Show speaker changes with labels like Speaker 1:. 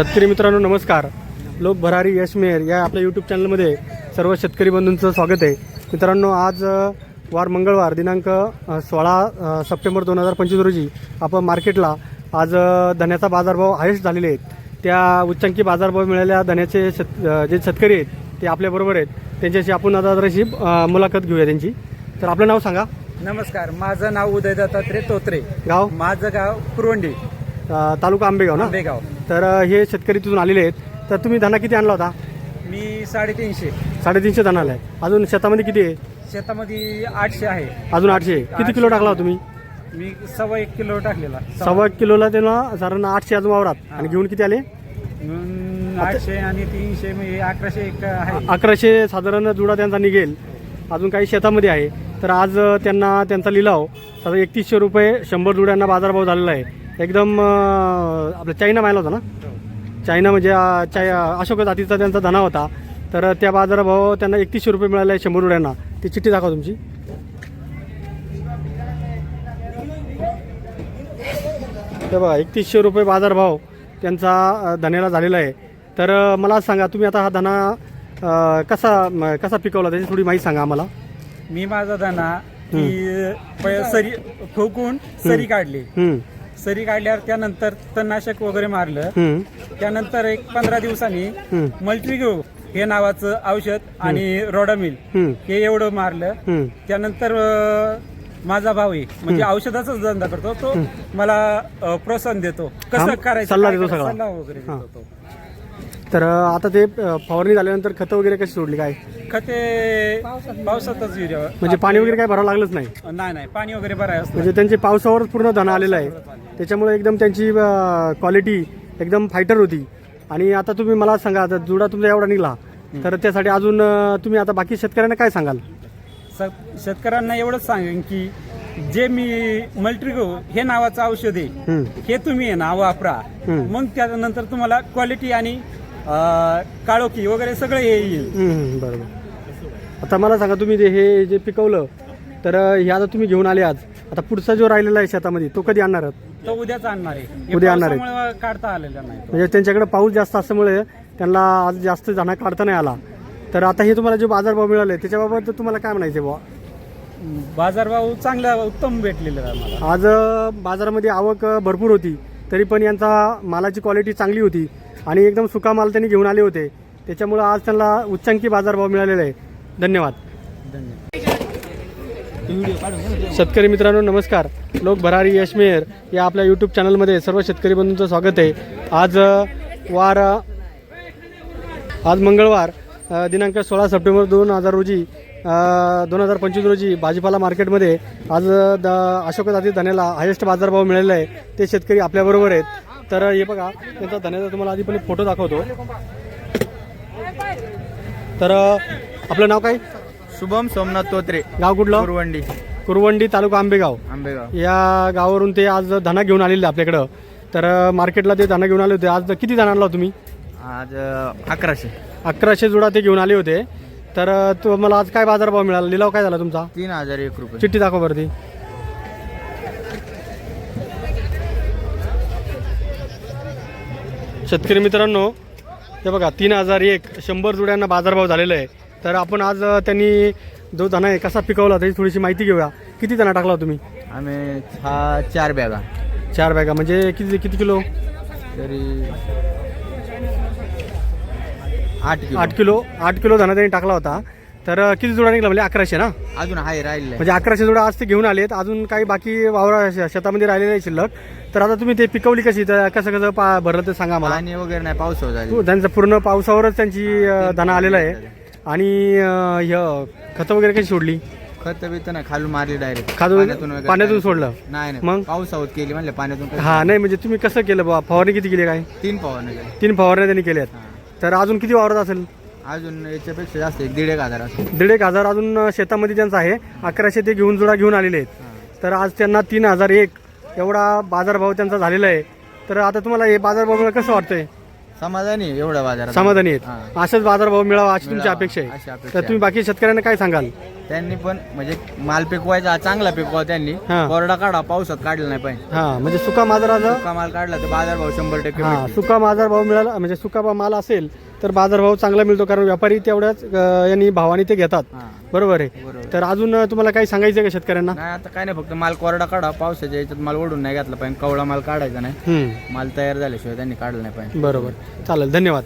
Speaker 1: शेतकरी मित्रांनो नमस्कार. लोक भरारी यश मेहर या आपल्या यूट्यूब चॅनलमध्ये सर्व शेतकरी बंधूंचं स्वागत आहे. मित्रांनो आज वार मंगळवार दिनांक सोळा सप्टेंबर दोन हजार पंचवीस रोजी आपण मार्केटला आज धन्याचा बाजारभाव हायस्ट झालेले आहेत. त्या उच्चांकी बाजारभाव मिळालेल्या धन्याचे शेत जे शेतकरी आहेत ते आपल्याबरोबर आहेत. त्यांच्याशी आपण आता जराशी मुलाखत घेऊया त्यांची. तर आपलं नाव सांगा.
Speaker 2: नमस्कार माझं नाव उदय दत्तात्रय तोत्रे.
Speaker 1: गाव?
Speaker 2: माझं गाव कुरवंडी.
Speaker 1: अ, तालुका आंबेगाव ना?
Speaker 2: आंबेगाव.
Speaker 1: तर हे शेतकरी तिथून आलेले आहेत. तर तुम्ही धना किती आणला होता?
Speaker 2: मी साडेतीनशे.
Speaker 1: साडेतीनशे धना आलाय अजून शेतामध्ये किती आहे?
Speaker 2: शेतामध्ये आठशे आहे.
Speaker 1: अजून आठशे. किती किलो टाकला तुम्ही?
Speaker 2: मी सव्वा एक किलो टाकलेला.
Speaker 1: सव्वा एक किलोला त्याला साधारण आठशे अजून वावरात. आणि घेऊन किती आले?
Speaker 2: आठशे आणि तीनशे म्हणजे अकराशे एक आहे.
Speaker 1: अकराशे साधारण जुडा त्यांचा निघेल. अजून काही शेतामध्ये आहे. तर आज त्यांना त्यांचा लिलाव साधारण एकतीसशे रुपये शंभर जुड्यांना बाजारभाव झालेला आहे. एकदम आपला चायना मायला होता ना? चायना म्हणजे चाय अशोक जातीचा त्यांचा धना होता. तर त्या बाजारभाव त्यांना एकतीसशे रुपये मिळाले शंभर जुड्यांना ती चिठ्ठी दाखवा तुमची. तर बघा एकतीसशे रुपये बाजारभाव त्यांचा धन्याला झालेला आहे. तर मला सांगा तुम्ही आता हा धना कसा कसा पिकवला? त्याची थोडी माहिती सांगा आम्हाला.
Speaker 2: मी माझा प- सरी ठोकून सरी काढली. सरी काढल्यावर त्यानंतर तणनाशक वगैरे मारलं.
Speaker 1: हम्म,
Speaker 2: त्यानंतर एक पंधरा दिवसांनी मल्ट्रिग्रो हे नावाचं औषध आणि रोडामिल
Speaker 1: हम्म,
Speaker 2: हे एवढं मारलं. त्यानंतर अ, माझा भाऊ आहे. म्हणजे औषधाचाच धंदा करतो. तो मला अ, प्रोत्साहन देतो. कसं करायचं
Speaker 1: सल्ला
Speaker 2: काय
Speaker 1: देतो
Speaker 2: करायचं,
Speaker 1: सगळा.
Speaker 2: सल्ला वगैरे. देतो तो.
Speaker 1: तर आता ते फवारणी झाल्यानंतर खतं वगैरे कशी सोडली? काय?
Speaker 2: खते पावसातच युरिया
Speaker 1: म्हणजे पाणी वगैरे काय भरावं लागलंच नाही?
Speaker 2: नाही नाही. पाणी वगैरे भराय असतं.
Speaker 1: म्हणजे त्यांचे पावसावरच पूर्ण धना आलेला आहे. त्याच्यामुळे एकदम त्यांची क्वालिटी एकदम फायटर होती. आणि आता तुम्ही मला सांगा आता जुडा तुमचा एवढा निघला. तर त्यासाठी अजून अ, तुम्ही आता बाकी शेतकऱ्यांना काय सांगाल?
Speaker 2: स- शेतकऱ्यांना एवढंच सांगेन की जे मी मल्ट्रिगो हे नावाचं औषध आहे
Speaker 1: हम्म,
Speaker 2: हे तुम्ही आहे ना वापरा.
Speaker 1: हम्म.
Speaker 2: मग त्यानंतर तुम्हाला क्वालिटी आणि काळोखी वगैरे सगळं हे येईल.
Speaker 1: हम्म, बरोबर. आता मला सांगा तुम्ही जे हे जे पिकवलं तर हे आता तुम्ही घेऊन आले आज. आता पुढचा जो राहिलेला आहे शेतामध्ये तो कधी आणणार आहात?
Speaker 2: तो उद्याच आणणार आहे. हे
Speaker 1: उद्या आणणार आहे.
Speaker 2: पावसामुळे काढता आलेला नाही.
Speaker 1: म्हणजे त्यांच्याकडे पाऊस जास्त असल्यामुळे त्यांना आज जास्त धना काढता नाही आला. तर आता हे तुम्हाला जे बाजारभाव मिळाले त्याच्याबाबत तुम्हाला काय म्हणायचं बुवा?
Speaker 2: बाजारभाव चांगला उत्तम भेटलेला आहे
Speaker 1: आज अ, बाजारामध्ये आवक अ, भरपूर होती. तरी पण यांचा मालाची क्वालिटी चांगली होती. आणि एकदम सुका माल त्यांनी घेऊन आले होते. त्याच्यामुळं आज त्यांना उच्चांकी बाजारभाव मिळालेला आहे. धन्यवाद. शेतकरी मित्रांनो नमस्कार. लोक भरारी यशमेर या आपल्या यूट्यूब चॅनलमध्ये सर्व शेतकरी बंधूंचं स्वागत आहे. आज वार आज मंगळवार दिनांक सोळा सप्टेंबर दोन हजार रोजी दोन हजार पंचवीस रोजी भाजीपाला मार्केटमध्ये आज द अशोक जाती धन्याला हायेस्ट बाजारभाव मिळालेला आहे. ते शेतकरी आपल्याबरोबर आहेत. तर हे बघा त्यांचा धन्याचा तुम्हाला आधी पण फोटो दाखवतो. तर आपलं नाव काय?
Speaker 3: शुभम सोमनाथ तोत्रे
Speaker 1: गाव कुठलं?
Speaker 3: कुरवंडी.
Speaker 1: कुरवंडी तालुका आंबेगाव.
Speaker 3: आंबेगाव.
Speaker 1: या गावावरून ते आज धना घेऊन आलेले आपल्याकडं. तर मार्केटला ते धना घेऊन आले होते. आज किती धना आणला तुम्ही?
Speaker 3: आज अकराशे.
Speaker 1: अकराशे जुडा ते घेऊन आले होते. तर अ, तो मला आज काय बाजारभाव मिळाला? लिलाव काय झाला तुमचा?
Speaker 3: तीन हजार एक रुपये.
Speaker 1: चिठ्ठी दाखव बरं ती. शेतकरी मित्रांनो हे बघा तीन हजार एक शंभर जुड्यांना बाजारभाव झालेला आहे. तर आपण आज त्यांनी जो धना आहे कसा पिकवला त्याची थोडीशी माहिती घेऊया. किती धना टाकला तुम्ही?
Speaker 3: आम्ही हा चार बॅगा.
Speaker 1: चार बॅगा म्हणजे किती किती किलो?
Speaker 3: तरी आठ किलो.
Speaker 1: आठ किलो आठ किलो धना त्यांनी टाकला होता. तर किती जुडा निघला म्हणजे अकराशे ना?
Speaker 3: अजून हाय राहिले
Speaker 1: म्हणजे अकराशे जुडा आज ते घेऊन आलेत. अजून काही बाकी वावरा शेतामध्ये राहिलेले आहे शिल्लक. तर आता तुम्ही ते पिकवली कशी? तर कसं कसं पा भरलं ते सांगा मला.
Speaker 3: पाणी वगैरे नाही पाऊस
Speaker 1: तू-
Speaker 3: झाली
Speaker 1: त्यांचं पूर्ण पावसावरच त्यांची धना आलेला आहे. आणि अ, ह खतं वगैरे कशी सोडली?
Speaker 3: खत बित नाही खालून मारली डायरेक्ट
Speaker 1: खालून- पाण्यातून सोडलं?
Speaker 3: नाही
Speaker 1: मग?
Speaker 3: नाही पावसावर केली म्हणलं पाण्यातून?
Speaker 1: हा नाही म्हणजे तुम्ही कसं केलं बा? फवारणी किती केली काय?
Speaker 3: तीन केल्या.
Speaker 1: तीन फवारण्या त्यांनी केल्यात.
Speaker 3: हा.
Speaker 1: तर अजून किती वावरत असेल?
Speaker 3: अजून याच्यापेक्षा जास्त एक दीड एक हजार
Speaker 1: दीड एक हजार अजून शेतामध्ये त्यांचं आहे. अकराशे ते घेऊन जुडा घेऊन आलेले आहेत. तर आज त्यांना तीन हजार एक. एवढा बाजारभाव त्यांचा झालेला आहे. तर आता तुम्हाला हे बाजारभाव कसं वाटतंय?
Speaker 3: समाधानी आहे एवढ्या बाजारात.
Speaker 1: समाधानी. आहेत. असाच बाजारभाव मिळावा अशी तुमची अपेक्षा आहे. तर तुम्ही बाकी शेतकऱ्यांना काय सांगाल?
Speaker 3: त्यांनी पण म्हणजे माल पिकवायचा चांगला पिकवा त्यांनी.
Speaker 1: हा.
Speaker 3: कोरडा काढा पावसात काढला नाही पाहिजे.
Speaker 1: हा म्हणजे सुका बाजाराचा
Speaker 3: सुका माल काढला तर बाजार भाव शंभर टक्के
Speaker 1: हा
Speaker 3: भेटतील.
Speaker 1: सुका बाजारभाव मिळाला म्हणजे सुका बा- माल असेल तर बाजारभाव चांगला मिळतो कारण व्यापारी तेवढ्याच अं, यांनी भावाने ते घेतात.
Speaker 3: हा.
Speaker 1: बरोबर आहे.
Speaker 3: बरोबर.
Speaker 1: तर अजून अं, तुम्हाला काही सांगायचं आहे का शेतकऱ्यांना?
Speaker 3: नाही आता काय नाही फक्त माल कोरडा काढा पावसाच्या याच्यात माल ओढून नाही घातला पाहिजे कवळा माल काढायचा नाही.
Speaker 1: हम्म,
Speaker 3: माल तयार झाल्याशिवाय त्यांनी काढला नाही पाहिजे.
Speaker 1: बरोबर. चालेल धन्यवाद.